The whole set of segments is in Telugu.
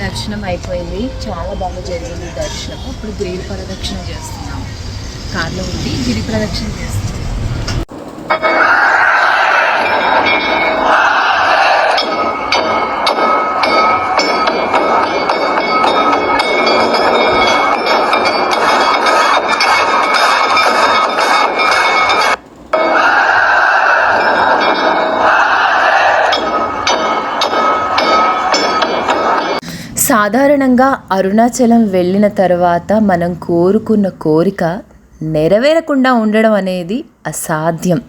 దర్శనం అయిపోయింది. చాలా బాగా జరిగింది దర్శనం ఇప్పుడు గిరి ప్రదక్షిణ చేస్తున్నాం కార్లో ఉండి గిరి ప్రదక్షిణ చేస్తున్నాం సాధారణంగా అరుణాచలం వెళ్ళిన తర్వాత మనం కోరుకున్న కోరిక నెరవేరకుండా ఉండడం అనేది అసాధ్యం.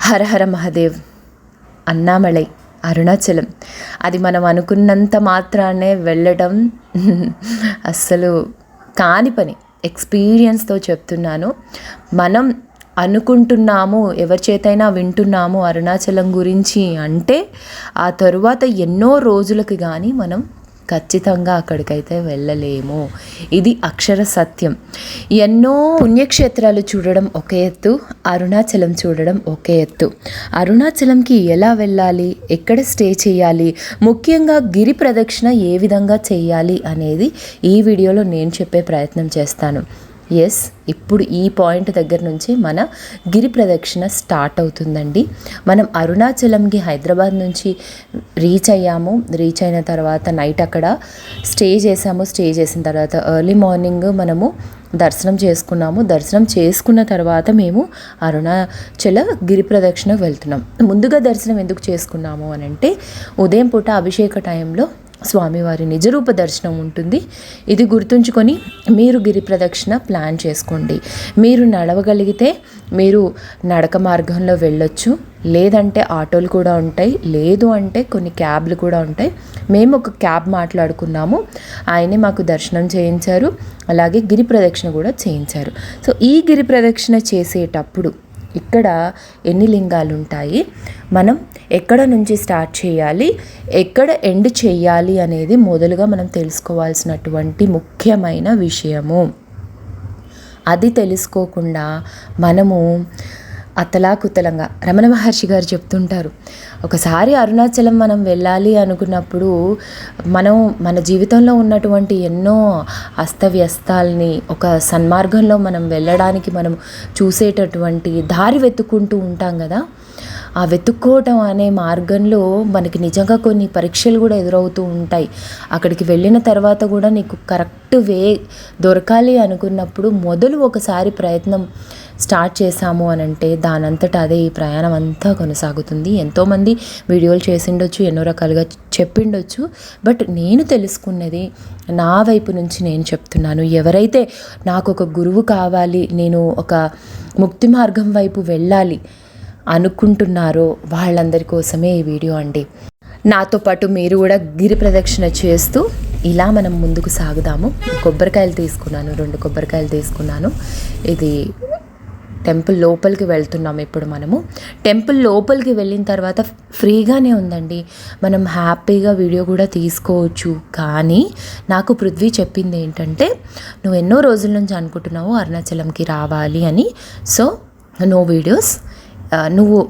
హరహర మహదేవ్. అన్నామలై అరుణాచలం. అది మనం అనుకున్నంత మాత్రానే వెళ్ళడం అస్సలు కాని పని. ఎక్స్పీరియన్స్తో చెప్తున్నాను. మనం అనుకుంటున్నాము ఎవరి చేతైనా వింటున్నాము అరుణాచలం గురించి అంటే ఆ తరువాత ఎన్నో రోజులకు కానీ మనం ఖచ్చితంగా అక్కడికైతే వెళ్ళలేము. ఇది అక్షర సత్యం. ఎన్నో పుణ్యక్షేత్రాలు చూడడం ఒక ఎత్తు అరుణాచలం చూడడం ఒక ఎత్తు. అరుణాచలంకి ఎలా వెళ్ళాలి? ఎక్కడ స్టే చేయాలి? ముఖ్యంగా గిరి ప్రదక్షిణ ఏ విధంగా చేయాలి అనేది ఈ వీడియోలో నేను చెప్పే ప్రయత్నం చేస్తాను. ఎస్ ఇప్పుడు ఈ పాయింట్ దగ్గర నుంచి మన గిరి ప్రదక్షిణ స్టార్ట్ అవుతుందండి. మనం అరుణాచలంకి హైదరాబాద్ నుంచి రీచ్ అయ్యాము. రీచ్ అయిన తర్వాత నైట్ అక్కడ స్టే చేసాము స్టే చేసిన తర్వాత ఎర్లీ మార్నింగ్ మనము దర్శనం చేసుకున్నాము. దర్శనం చేసుకున్న తర్వాత మేము అరుణాచల గిరి ప్రదక్షిణకు వెళ్తున్నాం. ముందుగా దర్శనం ఎందుకు చేసుకున్నాము అని అంటే ఉదయం పూట అభిషేక టైంలో స్వామివారి నిజరూప దర్శనం ఉంటుంది. ఇది గుర్తుంచుకొని మీరు గిరి ప్రదక్షిణ ప్లాన్ చేసుకోండి. మీరు నడవగలిగితే మీరు నడక మార్గంలో వెళ్ళొచ్చు. లేదంటే ఆటోలు కూడా ఉంటాయి. లేదు అంటే కొన్ని క్యాబ్లు కూడా ఉంటాయి. మేము ఒక క్యాబ్ మాట్లాడుకున్నాము. ఆయనే మాకు దర్శనం చేయించారు. అలాగే గిరి ప్రదక్షిణ కూడా చేయించారు. సో ఈ గిరి ప్రదక్షిణ చేసేటప్పుడు ఇక్కడ ఎన్ని లింగాలు ఉంటాయి మనం ఎక్కడ నుంచి స్టార్ట్ చేయాలి ఎక్కడ ఎండ్ చేయాలి అనేది మొదలుగా మనం తెలుసుకోవాల్సినటువంటి ముఖ్యమైన విషయము. అది తెలుసుకోకుండా మనము అతలాకుతలంగా రమణ మహర్షి గారు చెప్తుంటారు ఒకసారి అరుణాచలం మనం వెళ్ళాలి అనుకున్నప్పుడు మనం మన జీవితంలో ఉన్నటువంటి ఎన్నో అస్తవ్యస్తాల్ని ఒక సన్మార్గంలో మనం వెళ్ళడానికి మనం చూసేటటువంటి దారి వెతుక్కుంటూ ఉంటాం కదా. ఆ వెతుక్కోవటం అనే మార్గంలో మనకి నిజంగా కొన్ని పరీక్షలు కూడా ఎదురవుతూ ఉంటాయి. అక్కడికి వెళ్ళిన తర్వాత కూడా నీకు కరెక్ట్ వే దొరకాలి అనుకున్నప్పుడు మొదలు ఒకసారి ప్రయత్నం స్టార్ట్ చేశాము అని అంటే దానంతట అదే ఈ ప్రయాణం అంతా కొనసాగుతుంది. ఎంతోమంది వీడియోలు చేసిండొచ్చు ఎన్నో రకాలుగా చెప్పిండొచ్చు. బట్ నేను తెలుసుకున్నది నా వైపు నుంచి నేను చెప్తున్నాను. ఎవరైతే నాకు ఒక గురువు కావాలి నేను ఒక ముక్తి మార్గం వైపు వెళ్ళాలి అనుకుంటున్నారో వాళ్ళందరి కోసమే ఈ వీడియో అండి. నాతో పాటు మీరు కూడా గిరి ప్రదక్షిణ చేస్తూ ఇలా మనం ముందుకు సాగుదాము. కొబ్బరికాయలు తీసుకున్నాను రెండు కొబ్బరికాయలు తీసుకున్నాను. ఇది టెంపుల్ లోపలికి వెళ్తున్నాం ఇప్పుడు మనము. టెంపుల్ లోపలికి వెళ్ళిన తర్వాత ఫ్రీగానే ఉందండి. మనం హ్యాపీగా వీడియో కూడా తీసుకోవచ్చు. కానీ నాకు పృథ్వీ చెప్పింది ఏంటంటే నువ్వు ఎన్నో రోజుల నుంచి అనుకుంటున్నావు అరుణాచలంకి రావాలి అని. So no videos. నువ్వు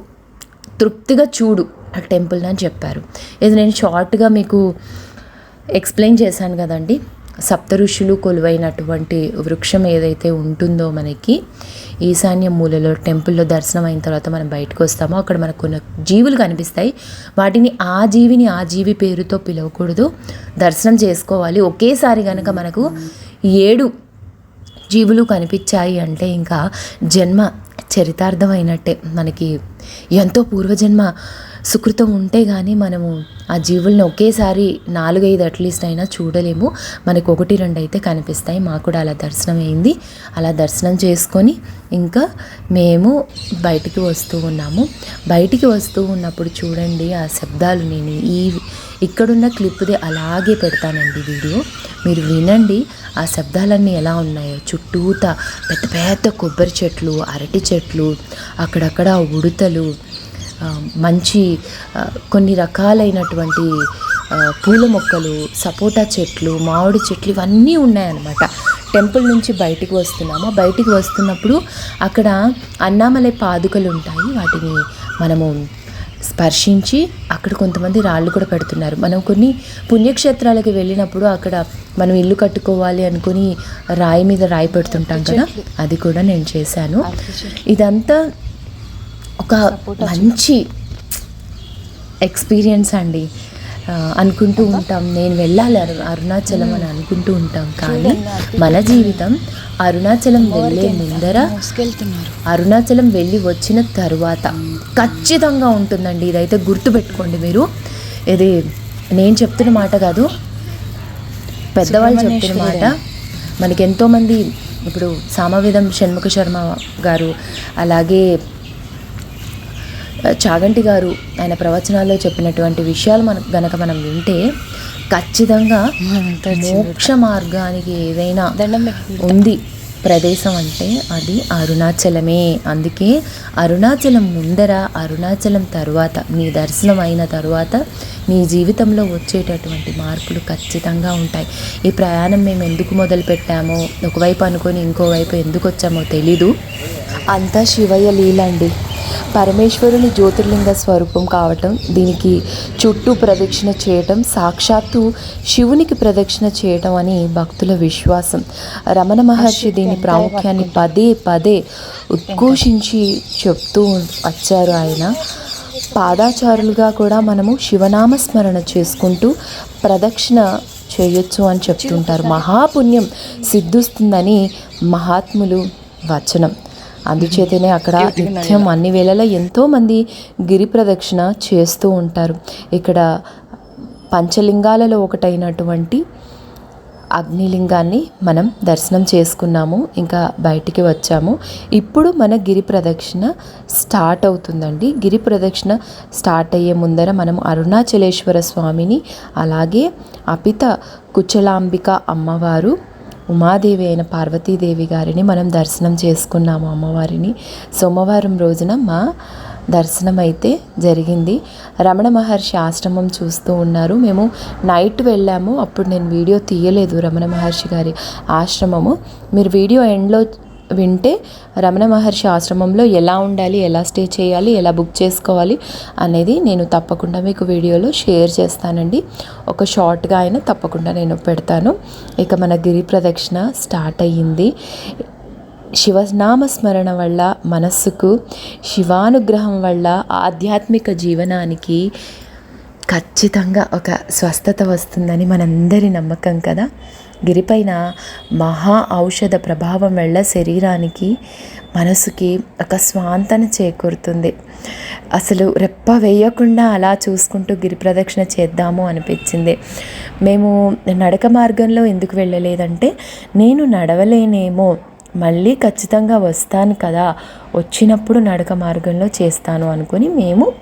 తృప్తిగా చూడు ఆ టెంపుల్ అని చెప్పారు. ఇది నేను షార్ట్గా మీకు ఎక్స్ప్లెయిన్ చేశాను కదండి. సప్త ఋషులు కొలువైనటువంటి వృక్షం ఏదైతే ఉంటుందో మనకి ఈశాన్య మూలలో టెంపుల్లో దర్శనం అయిన తర్వాత మనం బయటకు వస్తామో అక్కడ మనకు కొన్ని జీవులు కనిపిస్తాయి. వాటిని ఆ జీవిని ఆ జీవి పేరుతో పిలవకూడదు. దర్శనం చేసుకోవాలి. ఒకేసారి కనుక మనకు ఏడు జీవులు కనిపించాయి అంటే ఇంకా జన్మ చరితార్థమైనట్టే. మనకి ఎంతో పూర్వజన్మ సుకృతం ఉంటే కానీ మనము ఆ జీవుల్ని ఒకేసారి నాలుగైదు అట్లీస్ట్ అయినా చూడలేము. మనకు ఒకటి రెండు అయితే కనిపిస్తాయి. మాకు కూడా అలా దర్శనం అయింది అలా దర్శనం చేసుకొని ఇంకా మేము బయటికి వస్తూ ఉన్నాము. బయటికి వస్తూ ఉన్నప్పుడు చూడండి ఆ శబ్దాలు నేను ఈ ఇక్కడున్న క్లిప్ది అలాగే పెడతానండి వీడియో. మీరు వినండి. ఆ శబ్దాలన్నీ ఎలా ఉన్నాయో చుట్టూత పెద్ద పెద్ద కొబ్బరి చెట్లు అరటి చెట్లు అక్కడక్కడ ఉడతలు మంచి కొన్ని రకాలైనటువంటి పూల మొక్కలు సపోటా చెట్లు మామిడి చెట్లు ఇవన్నీ ఉన్నాయన్నమాట. టెంపుల్ నుంచి బయటికి వస్తున్నాము. బయటికి వస్తున్నప్పుడు అక్కడ అన్నామలై పాదుకలు ఉంటాయి. వాటిని మనము స్పర్శించి అక్కడ కొంతమంది రాళ్ళు కూడా పెడుతున్నారు. మనం కొన్ని పుణ్యక్షేత్రాలకి వెళ్ళినప్పుడు అక్కడ మనం ఇల్లు కట్టుకోవాలి అనుకుని రాయి మీద రాయి పెడుతుంటాం కదా? అది కూడా నేను చేశాను. ఇదంతా ఒక మంచి ఎక్స్పీరియన్స్ అండి. అనుకుంటూ ఉంటాం. నేను వెళ్ళాలి అరు అరుణాచలం అని అనుకుంటూ ఉంటాం. కానీ మన జీవితం అరుణాచలం వెళ్ళే ముందర అరుణాచలం వెళ్ళి వచ్చిన తరువాత ఖచ్చితంగా ఉంటుందండి ఇదైతే గుర్తుపెట్టుకోండి మీరు. ఇది నేను చెప్తున్న మాట కాదు. పెద్దవాళ్ళు చెప్తున్న మాట. మనకి ఎంతోమంది ఇప్పుడు సామవేదం షణ్ముఖ శర్మ గారు అలాగే చాగంటి గారు ఆయన ప్రవచనాల్లో చెప్పినటువంటి విషయాలు మనకు గనక మనం వింటే ఖచ్చితంగా మోక్ష మార్గానికి ఏదైనా ఉంది ప్రదేశం అంటే అది అరుణాచలమే. అందుకే అరుణాచలం ముందర అరుణాచలం తరువాత నీ దర్శనం అయిన తరువాత నీ జీవితంలో వచ్చేటటువంటి మార్పులు ఖచ్చితంగా ఉంటాయి. ఈ ప్రయాణం మేము ఎందుకు మొదలు పెట్టామో ఒకవైపు అనుకొని ఇంకోవైపు ఎందుకు వచ్చామో తెలీదు. అంతా శివయ్య లీలండి పరమేశ్వరుని జ్యోతిర్లింగ స్వరూపం కావటం దీనికి చుట్టూ ప్రదక్షిణ చేయటం సాక్షాత్తు శివునికి ప్రదక్షిణ చేయటం అని భక్తుల విశ్వాసం. రమణ మహర్షి దీని ప్రాముఖ్యాన్ని పదే పదే ఉద్ఘోషించి చెప్తూ వచ్చారు ఆయన. పాదాచారులుగా కూడా మనము శివనామ స్మరణ చేసుకుంటూ ప్రదక్షిణ చేయొచ్చు అని చెప్తుంటారు. మహాపుణ్యం సిద్ధిస్తుందని మహాత్ములు వచనం. అందుచేతనే అక్కడ నిత్యం అన్ని వేళలా ఎంతోమంది గిరి ప్రదక్షిణ చేస్తూ ఉంటారు. ఇక్కడ పంచలింగాలలో ఒకటైనటువంటి అగ్నిలింగాన్ని మనం దర్శనం చేసుకున్నాము ఇంకా బయటికి వచ్చాము. ఇప్పుడు మన గిరి ప్రదక్షిణ స్టార్ట్ అవుతుందండి. గిరి ప్రదక్షిణ స్టార్ట్ అయ్యే ముందర మనం అరుణాచలేశ్వర స్వామిని అలాగే అపిత కుచలాంబిక అమ్మవారు ఉమాదేవి అయిన పార్వతీదేవి గారిని మనం దర్శనం చేసుకున్నాము అమ్మవారిని. సోమవారం రోజున మా దర్శనం అయితే జరిగింది. రమణ మహర్షి ఆశ్రమం చూస్తూ ఉన్నారు. మేము నైట్ వెళ్ళాము. అప్పుడు నేను వీడియో తీయలేదు రమణ మహర్షి గారి ఆశ్రమము. మీరు వీడియో ఎండ్లో వింటే రమణ మహర్షి ఆశ్రమంలో ఎలా ఉండాలి ఎలా స్టే చేయాలి ఎలా బుక్ చేసుకోవాలి అనేది నేను తప్పకుండా మీకు వీడియోలో షేర్ చేస్తానండి. ఒక షార్ట్గా అయినా తప్పకుండా నేను పెడతాను. ఇక మన గిరి ప్రదక్షిణ స్టార్ట్ అయ్యింది. శివనామ స్మరణ వల్ల మనస్సుకు శివానుగ్రహం వల్ల ఆధ్యాత్మిక జీవనానికి ఖచ్చితంగా ఒక స్వస్థత వస్తుందని మనందరి నమ్మకం కదా? గిరిపైన మహా ఔషధ ప్రభావం వల్ల శరీరానికి మనసుకి ఒక స్వాంతన చేకూరుతుంది. అసలు రెప్ప వేయకుండా అలా చూసుకుంటూ గిరి ప్రదక్షిణ చేద్దాము అనిపించింది. మేము నడక మార్గంలో ఎందుకు వెళ్ళలేదంటే నేను నడవలేనేమో మళ్ళీ ఖచ్చితంగా వస్తాను కదా వచ్చినప్పుడు నడక మార్గంలో చేస్తాను అనుకుని మేము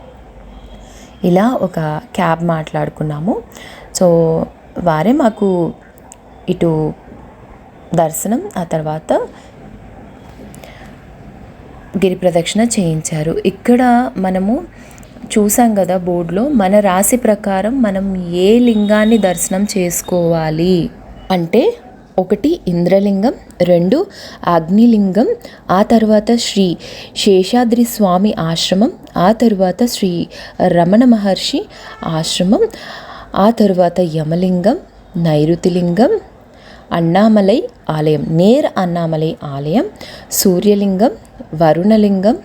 ఇలా ఒక క్యాబ్ మాట్లాడుకున్నాము. సో వారే మాకు ఇటు దర్శనం ఆ తర్వాత గిరి ప్రదక్షిణ చేయించారు. ఇక్కడ మనము చూసాం కదా బోర్డులో మన రాశి ప్రకారం మనం ఏ లింగాన్ని దర్శనం చేసుకోవాలి అంటే ఒకటి ఇంద్రలింగం రెండు అగ్నిలింగం ఆ తర్వాత శ్రీ శేషాద్రి స్వామి ఆశ్రమం ఆ తర్వాత శ్రీ రమణ మహర్షి ఆశ్రమం ఆ తర్వాత యమలింగం నైరుతిలింగం అన్నామలై ఆలయం నేర్ అన్నామలై ఆలయం సూర్యలింగం వరుణలింగం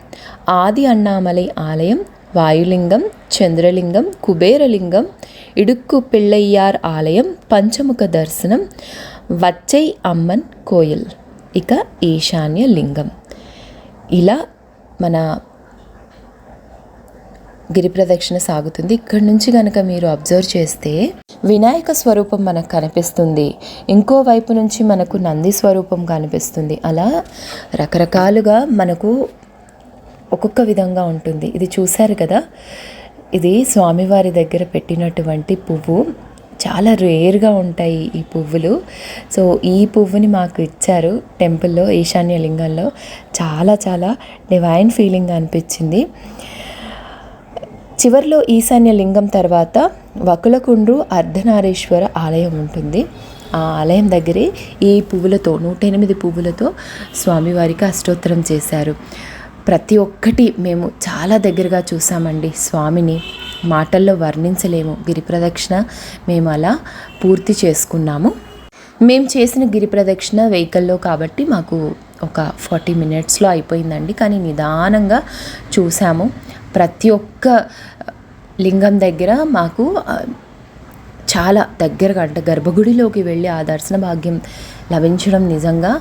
ఆది అన్నామలై ఆలయం వాయులింగం చంద్రలింగం కుబేరలింగం ఇడుక్కు పిళ్ళయ్యార్ ఆలయం పంచముఖ దర్శనం వచ్చై అమ్మన్ కోయల్ ఇక ఈశాన్య లింగం. ఇలా మన గిరి ప్రదక్షిణ సాగుతుంది. ఇక్కడ నుంచి కనుక మీరు అబ్జర్వ్ చేస్తే వినాయక స్వరూపం మనకు కనిపిస్తుంది. ఇంకో వైపు నుంచి మనకు నంది స్వరూపం కనిపిస్తుంది. అలా రకరకాలుగా మనకు ఒక్కొక్క విధంగా ఉంటుంది. ఇది చూశారు కదా? ఇది స్వామివారి దగ్గర పెట్టినటువంటి పువ్వు. చాలా రేర్గా ఉంటాయి ఈ పువ్వులు. సో ఈ పువ్వుని మాకు ఇచ్చారు టెంపుల్లో ఈశాన్య లింగంలో చాలా చాలా డివైన్ ఫీలింగ్ అనిపించింది. చివర్లో ఈశాన్య లింగం తర్వాత వకులకుండ్రు అర్ధనారీశ్వర ఆలయం ఉంటుంది. ఆ ఆలయం దగ్గరే ఈ పువ్వులతో నూట ఎనిమిది పువ్వులతో స్వామివారికి అష్టోత్తరం చేశారు. ప్రతి ఒక్కటి మేము చాలా దగ్గరగా చూసామండి. స్వామిని మాటల్లో వర్ణించలేము. గిరి ప్రదక్షిణ మేము అలా పూర్తి చేసుకున్నాము. మేము చేసిన గిరి ప్రదక్షిణ వెహికల్లో కాబట్టి మాకు ఒక ఫార్టీ మినిట్స్లో అయిపోయిందండి. కానీ నిదానంగా చూసాము. ప్రతి ఒక్క లింగం దగ్గర మాకు చాలా దగ్గరగా అంటే గర్భగుడిలోకి వెళ్ళి ఆ దర్శన భాగ్యం లభించడం నిజంగా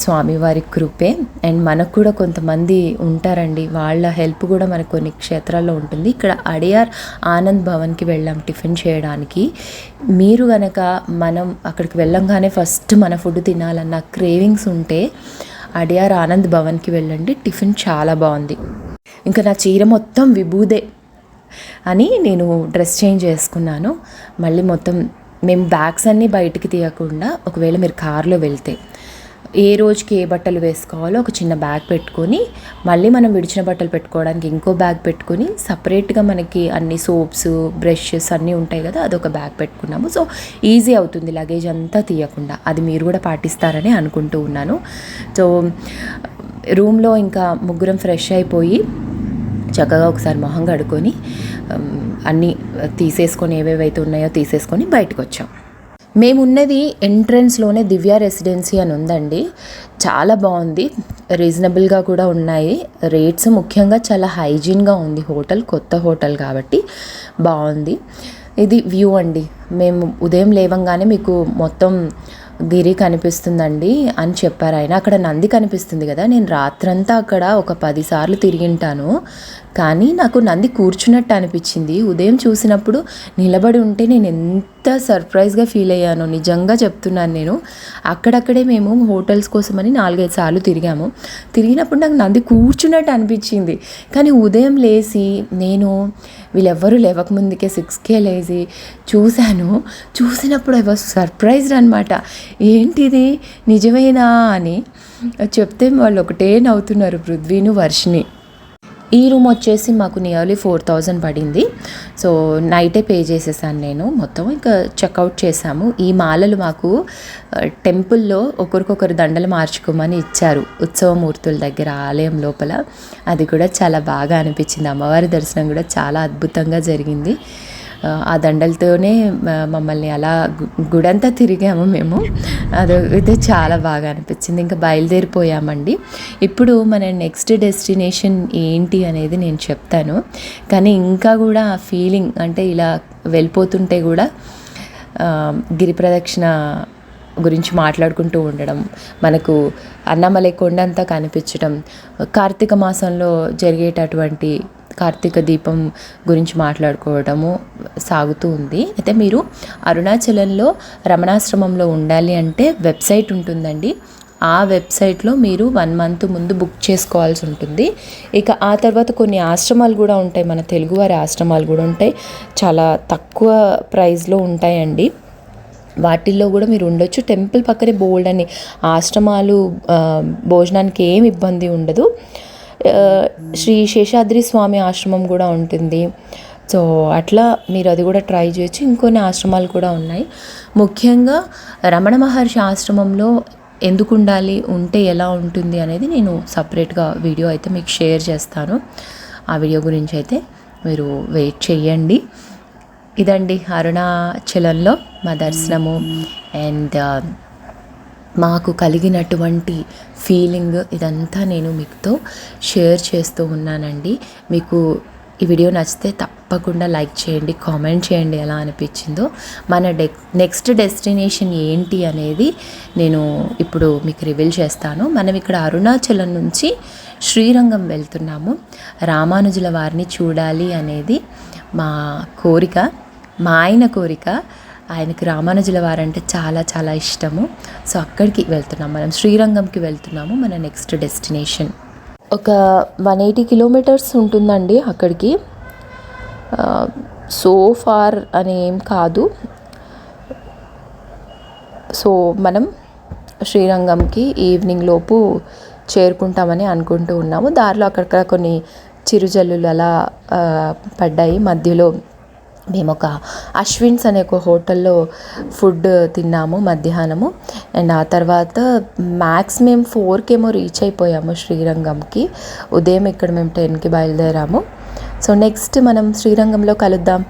స్వామివారి కృపే. అండ్ మనకు కూడా కొంతమంది ఉంటారండి వాళ్ళ హెల్ప్ కూడా మనకు కొన్ని క్షేత్రాల్లో ఉంటుంది. ఇక్కడ అడియార్ ఆనంద్ భవన్కి వెళ్ళాం టిఫిన్ చేయడానికి. మీరు గనక మనం అక్కడికి వెళ్ళంగానే ఫస్ట్ మన ఫుడ్ తినాలన్న క్రేవింగ్స్ ఉంటే అడియార్ ఆనంద్ భవన్కి వెళ్ళండి టిఫిన్ చాలా బాగుంది. ఇంకా నా చీర మొత్తం విభూదే. అని నేను డ్రెస్ చేంజ్ చేసుకున్నాను. మళ్ళీ మొత్తం మేము బ్యాగ్స్ అన్నీ బయటికి తీయకుండా ఒకవేళ మీరు కార్లో వెళ్తే ఏ రోజుకి ఏ బట్టలు వేసుకోవాలో ఒక చిన్న బ్యాగ్ పెట్టుకొని మళ్ళీ మనం విడిచిన బట్టలు పెట్టుకోవడానికి ఇంకో బ్యాగ్ పెట్టుకొని సపరేట్గా మనకి అన్ని సోప్స్ బ్రషెస్ అన్నీ ఉంటాయి కదా అదొక బ్యాగ్ పెట్టుకున్నాము. సో ఈజీ అవుతుంది లగేజ్ అంతా తీయకుండా. అది మీరు కూడా పాటిస్తారని అనుకుంటూ ఉన్నాను. సో రూమ్లో ఇంకా ముగ్గురం ఫ్రెష్ అయిపోయి చక్కగా ఒకసారి మొహం కడుక్కొని అన్నీ తీసేసుకొని ఏవేవైతే ఉన్నాయో తీసేసుకొని బయటకు వచ్చాం. మేమున్నది ఎంట్రన్స్లోనే దివ్య రెసిడెన్సీ అని ఉందండి. చాలా బాగుంది. రీజనబుల్గా కూడా ఉన్నాయి. రేట్స్ ముఖ్యంగా చాలా హైజీన్గా ఉంది. హోటల్ కొత్త హోటల్ కాబట్టి బాగుంది. ఇది వ్యూ అండి. మేము ఉదయం లేవంగానే మీకు మొత్తం గిరి కనిపిస్తుందండి అని చెప్పారు ఆయన. అక్కడ నంది కనిపిస్తుంది కదా. నేను రాత్రంతా అక్కడ ఒక పదిసార్లు తిరిగింటాను కానీ నాకు నంది కూర్చున్నట్టు అనిపించింది. ఉదయం చూసినప్పుడు నిలబడి ఉంటే నేను ఎంత సర్ప్రైజ్గా ఫీల్ అయ్యాను నిజంగా చెప్తున్నాను నేను. అక్కడక్కడే మేము హోటల్స్ కోసమని నాలుగైదు సార్లు తిరిగాము. తిరిగినప్పుడు నాకు నంది కూర్చున్నట్టు అనిపించింది. కానీ ఉదయం లేచి నేను వీళ్ళెవ్వరూ లేవకముందుకే సిక్స్కే లేచి చూశాను. చూసినప్పుడు ఐ వాజ్ సర్ప్రైజ్డ్ అనమాట ఏంటిది? నిజమేనా అని చెప్తే వాళ్ళు ఒకటే నవ్వుతున్నారు పృథ్వీను వర్షిని ఈ రూమ్ వచ్చేసి మాకు నియర్లీ ఫోర్ థౌజండ్ పడింది. సో నైటే పే చేసేసాను నేను. మొత్తం ఇంకా చెక్అవుట్ చేసాము. ఈ మాలలు మాకు టెంపుల్లో ఒకరికొకరు దండలు మార్చుకోమని ఇచ్చారు. ఉత్సవమూర్తుల దగ్గర ఆలయం లోపల. అది కూడా చాలా బాగా అనిపించింది. అమ్మవారి దర్శనం కూడా చాలా అద్భుతంగా జరిగింది. ఆ, దండలతోనే మమ్మల్ని అలా గుడంతా తిరిగాము మేము. అదైతే చాలా బాగా అనిపించింది. ఇంకా బయలుదేరిపోయామండి. ఇప్పుడు మన నెక్స్ట్ డెస్టినేషన్ ఏంటి అనేది నేను చెప్తాను. కానీ ఇంకా కూడా ఆ ఫీలింగ్ అంటే ఇలా వెళ్ళిపోతుంటే కూడా గిరి ప్రదక్షిణ గురించి మాట్లాడుకుంటూ ఉండడం మనకు అన్నమలై కొండంతా కనిపించడం కార్తీక మాసంలో జరిగేటటువంటి కార్తీక దీపం గురించి మాట్లాడుకోవడము సాగుతూ ఉంది. అయితే మీరు అరుణాచలంలో రమణాశ్రమంలో ఉండాలి అంటే వెబ్సైట్ ఉంటుందండి. ఆ వెబ్సైట్లో మీరు వన్ మంత్ ముందు బుక్ చేసుకోవాల్సి ఉంటుంది. ఇక ఆ తర్వాత కొన్ని ఆశ్రమాలు కూడా ఉంటాయి. మన తెలుగువారి ఆశ్రమాలు కూడా ఉంటాయి. చాలా తక్కువ ప్రైస్లో ఉంటాయండి. వాటిల్లో కూడా మీరు ఉండొచ్చు. టెంపుల్ పక్కనే బోల్డ్ అని ఆశ్రమాలు భోజనానికి ఏం ఇబ్బంది ఉండదు. శ్రీ శేషాద్రి స్వామి ఆశ్రమం కూడా ఉంటుంది. సో అట్లా మీరు అది కూడా ట్రై చేయొచ్చు ఇంకొన్ని ఆశ్రమాలు కూడా ఉన్నాయి. ముఖ్యంగా రమణ మహర్షి ఆశ్రమంలో ఎందుకు ఉండాలి ఉంటే ఎలా ఉంటుంది అనేది నేను సపరేట్గా వీడియో అయితే మీకు షేర్ చేస్తాను. ఆ వీడియో గురించి అయితే మీరు వెయిట్ చేయండి ఇదండి అరుణాచలంలో మా దర్శనము. అండ్ మాకు కలిగినటువంటి ఫీలింగ్ ఇదంతా నేను మీతో షేర్ చేస్తూ ఉన్నానండి. మీకు ఈ వీడియో నచ్చితే తప్పకుండా లైక్ చేయండి కామెంట్ చేయండి ఎలా అనిపించిందో. మన డె నెక్స్ట్ డెస్టినేషన్ ఏంటి అనేది నేను ఇప్పుడు మీకు రివీల్ చేస్తాను. మనం ఇక్కడ అరుణాచలం నుంచి శ్రీరంగం వెళ్తున్నాము. రామానుజుల వారిని చూడాలి అనేది మా కోరిక మా ఆయన కోరిక. ఆయనకి రామానుజుల వారంటే చాలా చాలా ఇష్టము. సో అక్కడికి వెళ్తున్నాం మనం. శ్రీరంగంకి వెళ్తున్నాము మన నెక్స్ట్ డెస్టినేషన్. ఒక వన్ ఎయిటీ కిలోమీటర్స్ ఉంటుందండి అక్కడికి. సో ఫార్ అని ఏం కాదు. సో మనం శ్రీరంగంకి ఈవినింగ్ లోపు చేరుకుంటామని అనుకుంటూ ఉన్నాము. దారిలో అక్కడక్కడ కొన్ని చిరుజల్లులు అలా పడ్డాయి. మధ్యలో మేము ఒక అశ్విన్స్ అనే ఒక హోటల్లో ఫుడ్ తిన్నాము మధ్యాహ్నము. అండ్ ఆ తర్వాత మ్యాక్స్ మేము ఫోర్కి ఏమో రీచ్ అయిపోయాము శ్రీరంగంకి. ఉదయం ఇక్కడ మేము టెన్కి బయలుదేరాము. సో నెక్స్ట్ మనం శ్రీరంగంలో కలుద్దాం.